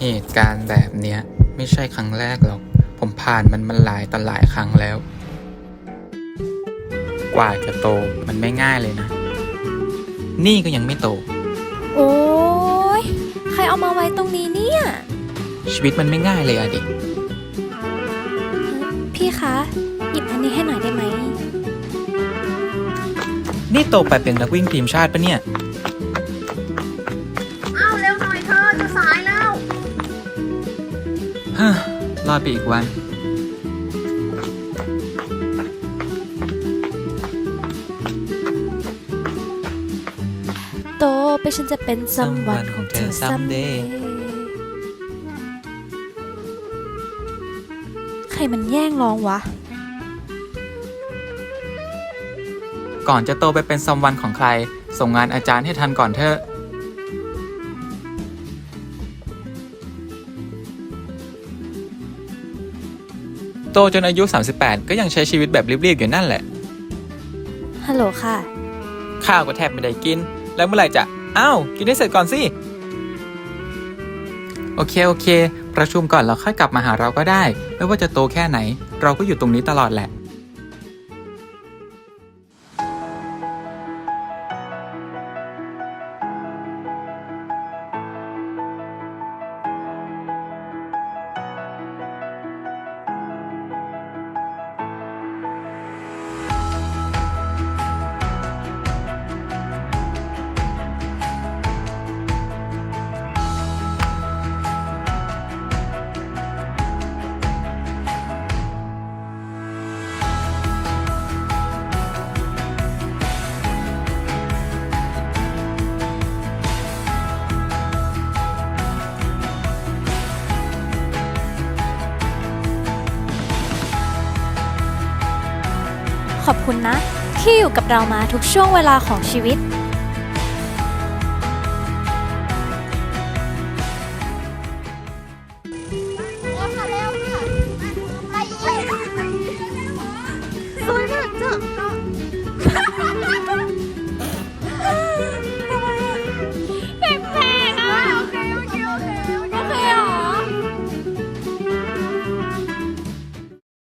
เหตุการณ์แบบเนี้ยไม่ใช่ครั้งแรกหรอก ผมผ่านมันมันหลายต่อหลายครั้งแล้ว กว่าจะโตมันไม่ง่ายเลยนะ นี่ก็ยังไม่โต โอ้ยใครเอามาไว้ตรงนี้เนี่ย ชีวิตมันไม่ง่ายเลยอะดิ พี่คะ หยิบอันนี้ให้หน่อยได้ไหม นี่โตไปเป็นนักวิ่งทีมชาติปะเนี่ย ฮ่ารอดไปอีกวัน โตไปฉันจะเป็นซัมวันของเธอ someday ใครมันแย่งร้องวะ ก่อนจะโตไปเป็นซัมวันของใคร ส่งงานอาจารย์ให้ทันก่อนเถอะ โตจนอายุ 38 ก็ยังใช้ชีวิตแบบรีบๆอยู่นั่นแหละ ฮัลโหลค่ะ ข้าวก็แทบไม่ได้กิน แล้วเมื่อไหร่จะ อ้าว กินให้เสร็จก่อนสิ โอเค โอเค ประชุมก่อนแล้วค่อยกลับมาหาเราก็ได้ ไม่ว่าจะโตแค่ไหน เราก็อยู่ตรงนี้ตลอดแหละ ขอบคุณนะ ที่อยู่กับเรามาทุกช่วงเวลาของชีวิต